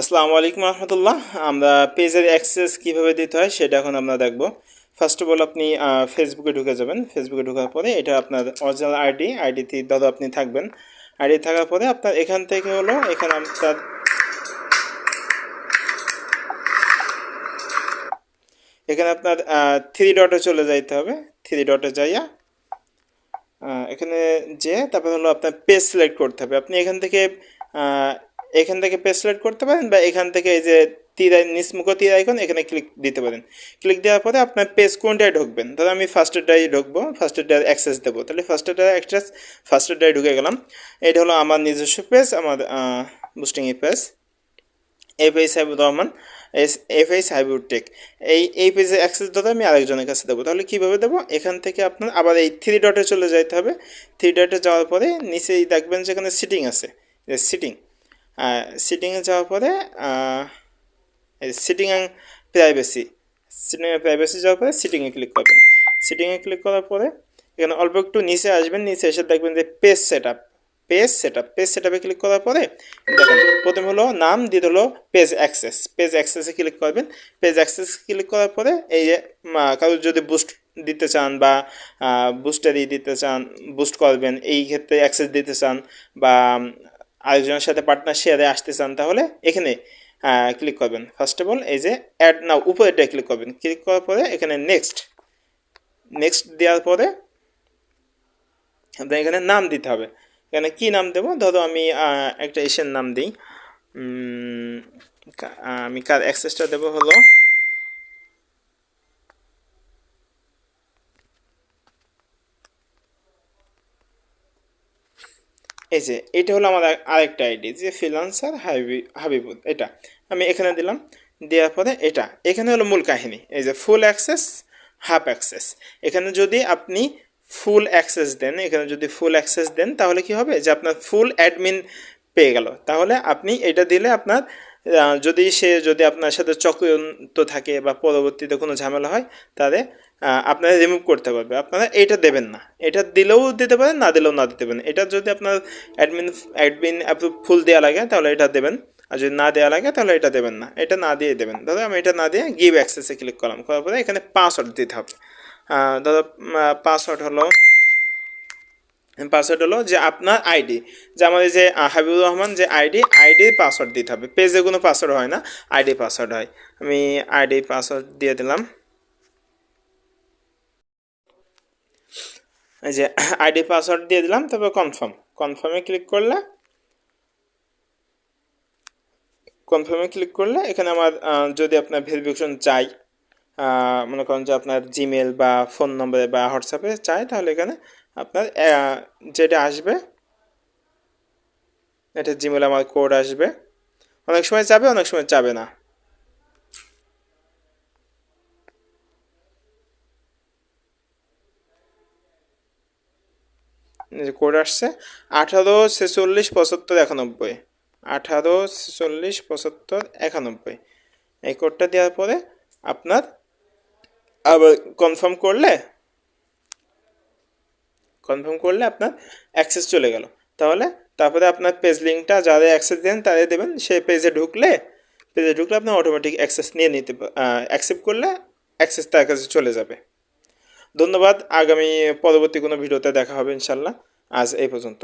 আসসালামু আলাইকুম রহমতুল্লাহ। আমরা পেজের অ্যাক্সেস কীভাবে দিতে হয় সেটা এখন আমরা দেখব। ফার্স্ট অফ অল আপনি ফেসবুকে ঢুকে যাবেন। ফেসবুকে ঢোকার পরে এটা আপনার অরিজিনাল আইডি আইডিতে ধরো আপনি থাকবেন। আইডি থাকার পরে আপনার এখান থেকে হলো, এখানে আপনার এখানে আপনার থ্রি ডটে চলে যাইতে হবে। থ্রি ডটে যাইয়া এখানে যে তারপর হলো আপনার পেজ সিলেক্ট করতে হবে। আপনি এখান থেকে এখান থেকে পেজ করতে পারেন বা এখান থেকে এই যে তীর নিসমুখ তীর আইকন এখানে ক্লিক দিতে পারেন। ক্লিক দেওয়ার পরে আপনার পেজ কোনটায় ঢুকবেন? তাহলে আমি ফার্স্টের ফার্স্টেরটাই ঢুকবো ফার্স্টের ফার্স্টেরটার অ্যাক্সেস দেবো। তাহলে ফার্স্টের ফার্স্টেরটার অ্যাক্সেস ফার্স্টেরটায় ঢুকে গেলাম। এটা হলো আমার নিজস্ব পেজ আমার বুস্টিং এ page F H Habibur Rahman S F H Habibur tech এই এই পেজে অ্যাক্সেস দাদা আমি আরেকজনের কাছে দেবো। তাহলে কীভাবে দেবো? এখান থেকে আপনার আবার এই থ্রি ডটে চলে যাইতে হবে। থ্রি ডটে যাওয়ার পরে নিচেই দেখবেন যেখানে সিটিং আছে। সিটিং সিটিংয়ে যাওয়ার পরে setting and privacy setting privacy যাওয়ার পরে সিটিংয়ে ক্লিক করবেন। সিটিংয়ে ক্লিক করার পরে, এখানে অল্প একটু নিচে আসবেন, নিচে এসে দেখবেন যে page set up page set up page set আপে ক্লিক করার পরে, দেখেন প্রথম হলো নাম, দ্বিতীয় হলো পেজ অ্যাক্সেস পেজ অ্যাক্সেসে ক্লিক করবেন। পেজ অ্যাক্সেস ক্লিক করার পরে, এই যে কারও যদি বুস্ট দিতে চান বা বুস্টারি দিতে চান বুস্ট করবেন, এই ক্ষেত্রে অ্যাক্সেস দিতে চান বা আরেকজনের সাথে পার্টনার শেয়ারে আসতে চান, তাহলে এখানে ক্লিক করবেন। ফার্স্ট অফ অল এই যে অ্যাড নাও উপরেটা ক্লিক করবেন। ক্লিক করার পরে এখানে নেক্সট নেক্সট দেওয়ার পরে আপনার এখানে নাম দিতে হবে। এখানে কি নাম দেবো? ধরো আমি একটা এশিয়ান নাম দিই। আমি কার অ্যাক্সেসটা দেবো হলো এই যে, এটা হলো আমাদের আরেকটা আইডি যে ফ্রিলান্সার হাবিব হাবিবুল, এটা। আমি এখানে দিলাম, দেওয়ার পরে এটা। এখানে হলো মূল কাহিনী, এই যে ফুল অ্যাক্সেস হাফ অ্যাক্সেস এখানে যদি আপনি ফুল অ্যাক্সেস দেন, এখানে যদি ফুল অ্যাক্সেস দেন, তাহলে কি হবে? যে আপনার ফুল অ্যাডমিন পেয়ে গেল। তাহলে আপনি এটা দিলে আপনার যদি সে যদি আপনার সাথে চক্রান্ত থাকে বা পরবর্তীতে কোনো ঝামেলা হয়, তাহলে আপনারা রিমুভ করতে পারবে আপনারা এটা দেবেন না। এটা দিলেও দিতে পারেন, না দিলেও না দিতে পারেন। এটা যদি আপনার অ্যাডমিন অ্যাডমিন অ্যাপ্রুভ ফুল দেওয়া লাগে, তাহলে এটা দেবেন। আর যদি না দেওয়া লাগে, তাহলে এটা দেবেন না। এটা না দিয়ে দেবেন। দাদা আমি এটা না দিয়ে গিভ অ্যাক্সেসে ক্লিক করলাম। করার পরে এখানে পাসওয়ার্ড দিতে হবে। দাদা পাসওয়ার্ড হলো পাসওয়ার্ড হলো যে আপনার আইডি। যে আমাদের যে হাবিবুর রহমান যে আইডি আইডির পাসওয়ার্ড দিতে হবে। পেজে কোনো পাসওয়ার্ড হয় না, আইডি পাসওয়ার্ড হয়। আমি আইডি পাসওয়ার্ড দিয়ে দিলাম। এই যে, আইডি পাসওয়ার্ড দিয়ে দিলাম, তারপর কনফার্ম কনফার্মে ক্লিক করলে কনফার্মে ক্লিক করলে, এখানে আমার যদি আপনার ভেরিফিকেশন চাই মনে করেন যে আপনার জিমেল বা ফোন নম্বরে বা হোয়াটসঅ্যাপে চাই, তাহলে এখানে আপনার যেটা আসবে, এটা জিমেল আমার কোড আসবে। অনেক সময় যাবে, অনেক সময় যাবে না। কোড আসছে, আঠারো ছেচল্লিশ পঁচাত্তর একানব্বই। আঠারো ছেচল্লিশ পঁচাত্তর একানব্বই। এই কোডটা দেওয়ার পরে আপনার আবার কনফার্ম করলে কনফার্ম করলে আপনার অ্যাক্সেস চলে গেল। তাহলে তারপরে আপনার পেজ লিঙ্কটা যাদের অ্যাক্সেস দেন তাদের দেবেন। সে পেজে ঢুকলে পেজে ঢুকলে আপনার অটোমেটিক অ্যাক্সেস নিয়ে নিতে অ্যাকসেপ্ট করলে অ্যাক্সেস তার কাছে চলে যাবে। ধন্যবাদ। আগামী পরবর্তী কোনো ভিডিওতে দেখা হবে ইনশাল্লাহ। আজ এই পর্যন্ত।